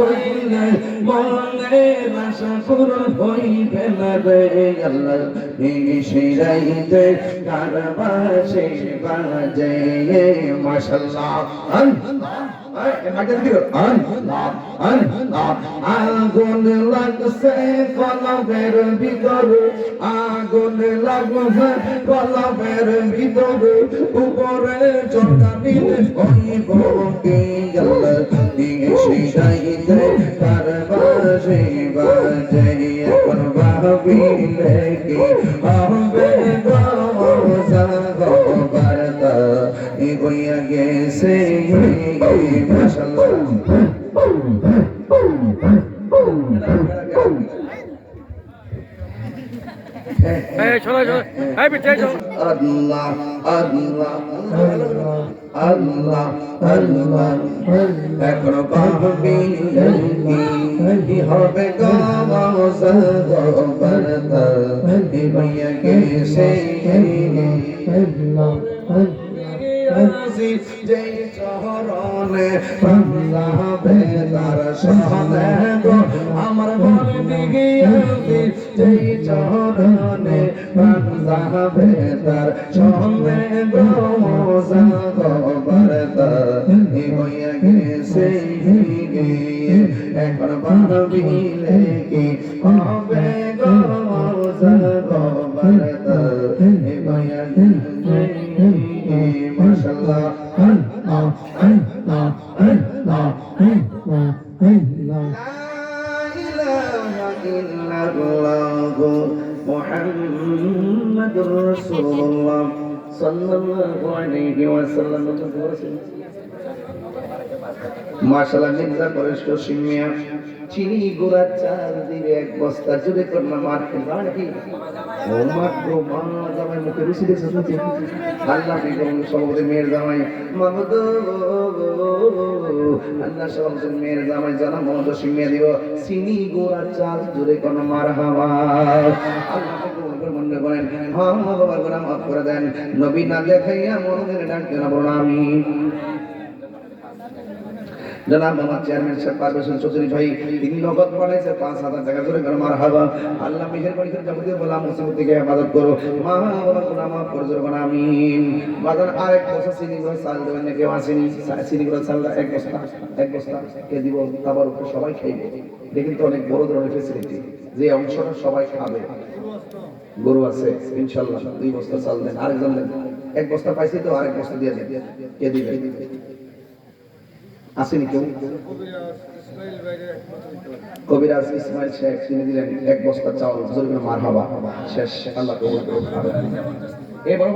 হইলে মনে আশা পূরণ হইবে না রে আল্লাহ শিরাইতে কারবাসে বাজে মাশাল্লাহ আগুন লাগছে কলবের ভিতর, আগুন লাগছে কলবের ভিতর। উপরে চটানি হইব শিরাইতে কারবাসে বাজে এখন ভাবিলে কি হবে এগোইয়া গেছে মাশাআল্লাহ এই চলো চলো এই পিছিয়ে চলো আল্লাহ আল্লাহ আল্লাহ আল্লাহ এখন পাবি কি হবে গো আমার মনে দিকে যে চরণে পাল্লাবে তার সহনে গো মোজা গবরতা হইয়া গেছে এখন পারবিলে কি হবে মোজা গবরতা হইয়া গেছে আল্লাহ আল্লাহ আল্লাহ আল্লাহ محمد رسول الله صلى الله عليه وسلم মাশাআল্লাহ নিন্দা করে সিমিয়া চিনি গুড়া চাল দিবে এক বস্তা। জুড়ে করনা মার খেলবা নাকি ও মাত্র মা জামাই মুখে রুচি দেখছ নাকি আল্লাহ সভাপতি মেয়ের জামাই। মামদ, আল্লাহ সভাপতি মেয়ের জামাই জানা মমদ সিমিয়া দিব। চিনি গুড়া চাল, জুড়ে করনা মার হাওয়া। মনে করেন। হ্যাঁ মাফ করে দেন। নবী না দেখাইয়া মনের ডাক জানাব না আমি জনাব আমার চেয়ারম্যান সাহেব পারভেশন চৌধুরী ভাই, তিনি নগদ পাঠাইছে পাঁচ হাজার টাকা ধরে করে মার হাবা। আল্লাহ মেহেরবানি করে যাবতীয় বলা মুসিবত থেকে হেফাজত করো। মা বাবা আমিন। বাজার বছর চাল দেবেন না কেউ আসেনি এক বস্তা এক বস্তা। কে দিব, তারপর উপরে সবাই খাইবে দেখেন তো অনেক বড় ধরনের ফেসিলিটি যে অংশটা সবাই খাবে। গরু আছে, ইনশাল্লাহ, দুই বস্তা চাল দেন, আরেকজন দেন। এক বস্তা পাইছি তো, আরেক বস্তা দিয়ে দেন। কে দিবে? আসেনি কেউ? কবিরাজ ইসমাইল শেখ, তিনি দিলেন এক বস্তা চাউল, জোর মার হাবা। শেষ, আল্লাহ এই বড়